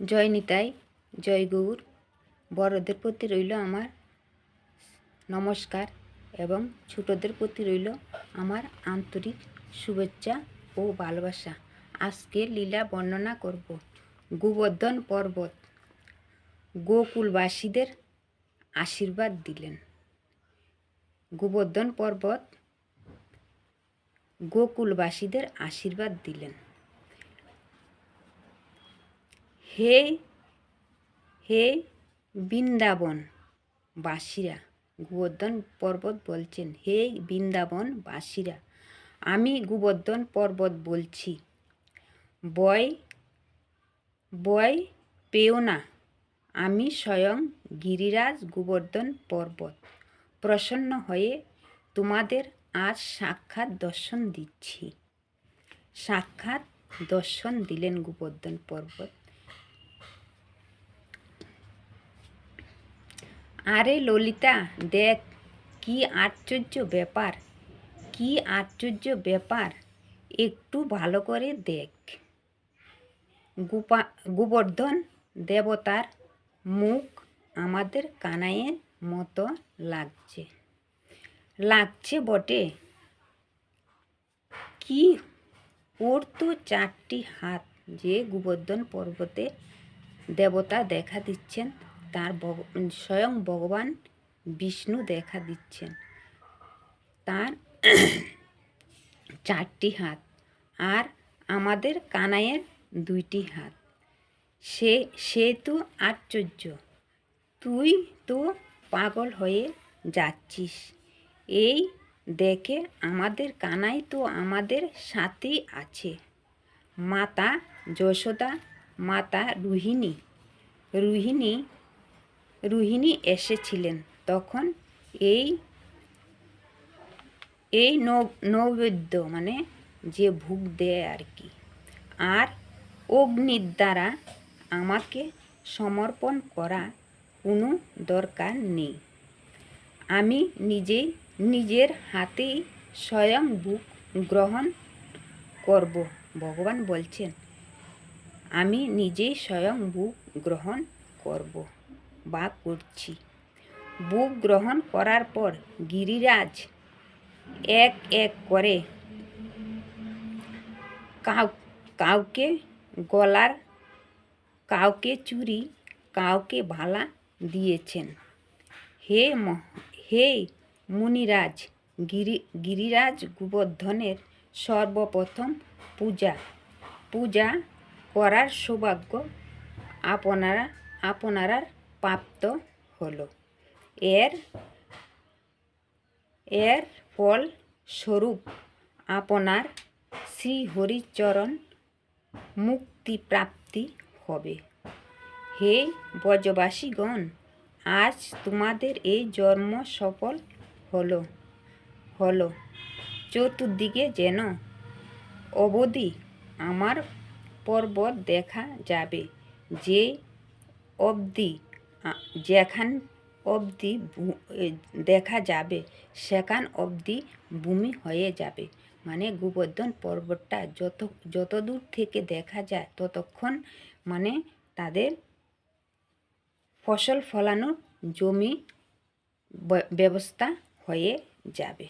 জয় নিতাই, জয় গৌর। বড়দের প্রতি রইল আমার নমস্কার এবং ছোটদের প্রতি রইল আমার আন্তরিক শুভেচ্ছা ও ভালোবাসা। আজকে লীলা বর্ণনা করব গোবর্ধন পর্বত। গোকুলবাসীদের আশীর্বাদ দিলেন। গোবর্ধন পর্বত গোকুলবাসীদের আশীর্বাদ দিলেন। হে হে বৃন্দাবন বাসীরা গোবর্ধন পর্বত বলছেন, হে বৃন্দাবন বাসীরা আমি গোবর্ধন পর্বত বলছি, বয় বয় পেও না, আমি স্বয়ং গিরিরাজ গোবর্ধন পর্বত, প্রসন্ন হয়ে তোমাদের আজ সাক্ষাৎ দর্শন দিচ্ছি। সাক্ষাৎ দর্শন দিলেন গোবর্ধন পর্বত। আরে ললিতা, দেখ, কি আশ্চর্য ব্যাপার, কি আশ্চর্য ব্যাপার, একটু ভালো করে দেখ। গোপা, গোবর্ধন দেবতার মুখ আমাদের কানাইয়ের মতো লাগছে। লাগছে বটে। কি? ওর তো চারটি হাত যে গোবর্ধন পর্বতে দেবতা দেখা দিচ্ছেন। তার স্বয়ং ভগবান বিষ্ণু দেখা দিচ্ছেন। তার চারটি হাত আর আমাদের কানাইয়ের দুইটি হাত। সে সে তো আশ্চর্য। তুই তো পাগল হয়ে যাচ্ছিস। এই দেখে আমাদের কানাই তো আমাদের সাথেই আছে। মাতা যশোদা, মাতা রুহিণী। রুহিণী রুহিণী এসেছিলেন। তখন এই এই নৈবেদ্য মানে যে ভোগ দেয় আর কি, আর অগ্নির দ্বারা আমাকে সমর্পণ করা কোনো দরকার নেই। আমি নিজেই, নিজের হাতেই স্বয়ং বুক গ্রহণ করব, ভগবান বলছেন। আমি নিজেই স্বয়ং বুক গ্রহণ করব। বা করছি। বুক গ্রহণ করার পর গিরিরাজ এক এক করে কাউ, কাউকে গলার, কাউকে চুরি, কাউকে ভালা দিয়েছেন। হে হে মুনিরাজ, গিরি, গিরিরাজ গোবর্ধনের সর্বপ্রথম পূজা। পূজা করার সৌভাগ্য আপনারা আপনারা প্রাপ্ত হলো। এর এর ফল স্বরূপ আপনার শ্রী হরিচরণ মুক্তি প্রাপ্তি হবে। হে ব্রজবাসীগণ, আজ তোমাদের এই জন্ম সফল হলো হলো। চতুর্দিকে যেন অবধি আমার পর্বত দেখা যাবে, যে অবধি যেখান অবধি দেখা যাবে, সেখান অবধি ভূমি হয়ে যাবে। মানে গোবর্ধন পর্বতটা যত যত দূর থেকে দেখা যায়, ততক্ষণ মানে তাদের ফসল ফলানোর জমি ব্যবস্থা হয়ে যাবে।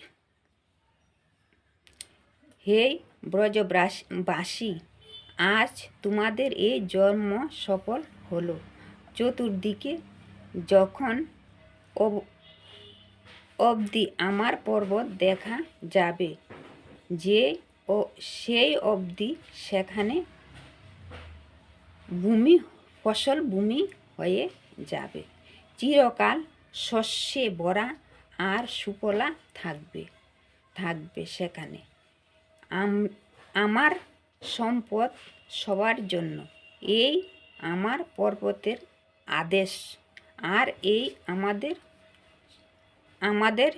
হে ব্রজবাসী, আজ তোমাদের এই জন্ম সফল হলো। চতুর্দিকে যখন অবধি আমার পর্বত দেখা যাবে যে ও, সেই অবধি সেখানে ভূমি, ফসল ভূমি হয়ে যাবে। চিরকাল শস্যে ভরা আর সুফলা থাকবে থাকবে সেখানে। আমার সম্পদ সবার জন্য। এই আমার পর্বতের আদেশ। আর এই আমাদের আমাদের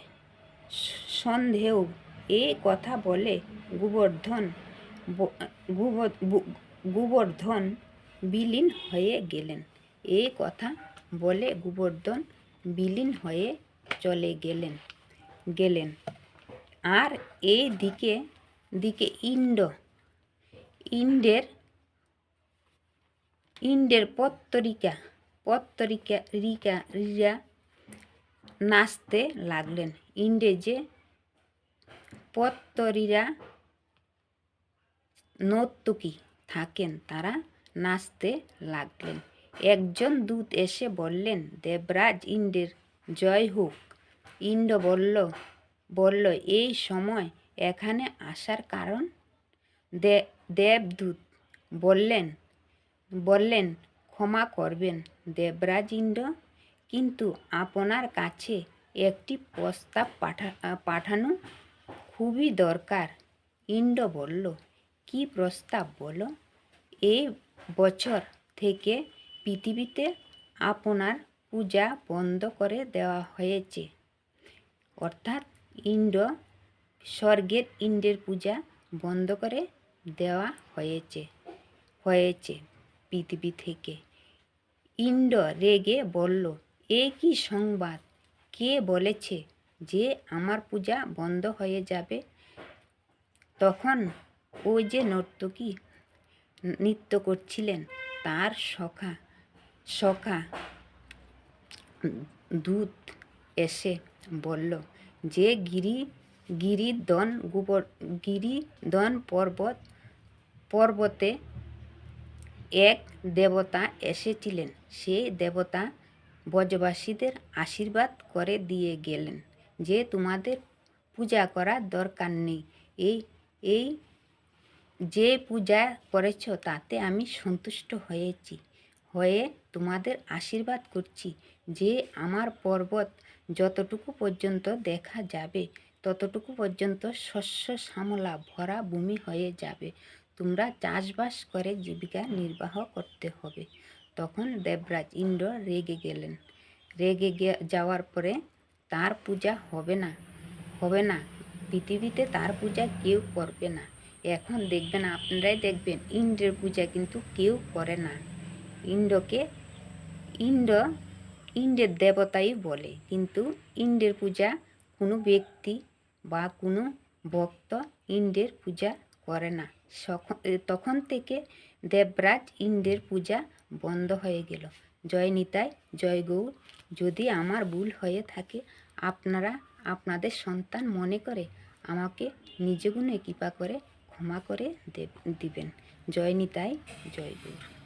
সন্দেহ। এই কথা বলে গোবর্ধন গোবর্ধন বিলীন হয়ে গেলেন। এই কথা বলে গোবর্ধন বিলীন হয়ে চলে গেলেন গেলেন। আর এই দিকে দিকে ইন্ড, ইন্ডের ইন্দ্রের পত্তরিকা পত্তরিকা রিকা রিরা নাচতে লাগলেন। যে পত্তরিরা নর্তকী থাকেন, তারা নাচতে লাগলেন। একজন দূত এসে বললেন, দেবরাজ ইন্দ্রের জয় হোক। ইন্দ্র বলল বলল, এই সময় এখানে আসার কারণ? দেবদূত বললেন বললেন ক্ষমা করবেন দেবরাজ ইন্দ্র কিন্তু আপনার কাছে একটি প্রস্তাব পাঠা পাঠানো খুবই দরকার। ইন্দ্র বলল, কি প্রস্তাব বলো? এই বছর থেকে পৃথিবীতে আপনার পূজা বন্ধ করে দেওয়া হয়েছে। অর্থাৎ ইন্দ্র স্বর্গের ইন্দ্রের পূজা বন্ধ করে দেওয়া হয়েছে হয়েছে পৃথিবী থেকে। ইন্দ্র রেগে বলল, এ কি সংবাদ? কে বলেছে যে আমার পূজা বন্ধ হয়ে যাবে? তখন ওই যে নর্তকী নৃত্য করছিলেন, তার সখা সখা দূত এসে বলল, যে গিরি, গিরিদন গোবর, গিরিদন পর্বত, পর্বতে এক দেবতা এসেছিলেন। সেই দেবতা ব্রজবাসীদের আশীর্বাদ করে দিয়ে গেলেন যে তোমাদের পূজা করার দরকার নেই। এই এই যে পূজা করেছ তাতে আমি সন্তুষ্ট হয়েছি, হয়ে তোমাদের আশীর্বাদ করছি যে আমার পর্বত যতটুকু পর্যন্ত দেখা যাবে, ততটুকু পর্যন্ত শস্য শ্যামলা ভরা ভূমি হয়ে যাবে। তোমরা চাষবাস করে জীবিকা নির্বাহ করতে হবে। তখন দেবরাজ ইন্দ্র রেগে গেলেন। রেগে যাওয়ার পরে তার পূজা হবে না হবে না। পৃথিবীতে তার পূজা কেউ করবে না। এখন দেখবেন, আপনারাই দেখবেন, ইন্দ্রের পূজা কিন্তু কেউ করে না। ইন্দ্রকে ইন্দ্র ইন্দ্রের দেবতাই বলে। কিন্তু ইন্দ্রের পূজা কোনো ব্যক্তি বা কোনো ভক্ত ইন্দ্রের পূজা করে না। তখন থেকে দেবরাজ ইন্দ্রের পূজা বন্ধ হয়ে গেল। জয় নিতাই, জয় গৌর, যদি আমার ভুল হয়ে থাকে, আপনারা আপনাদের সন্তান মনে করে আমাকে নিজগুণে কৃপা করে ক্ষমা করে দেব, দিবেন। জয় নিতাই, জয় গৌর।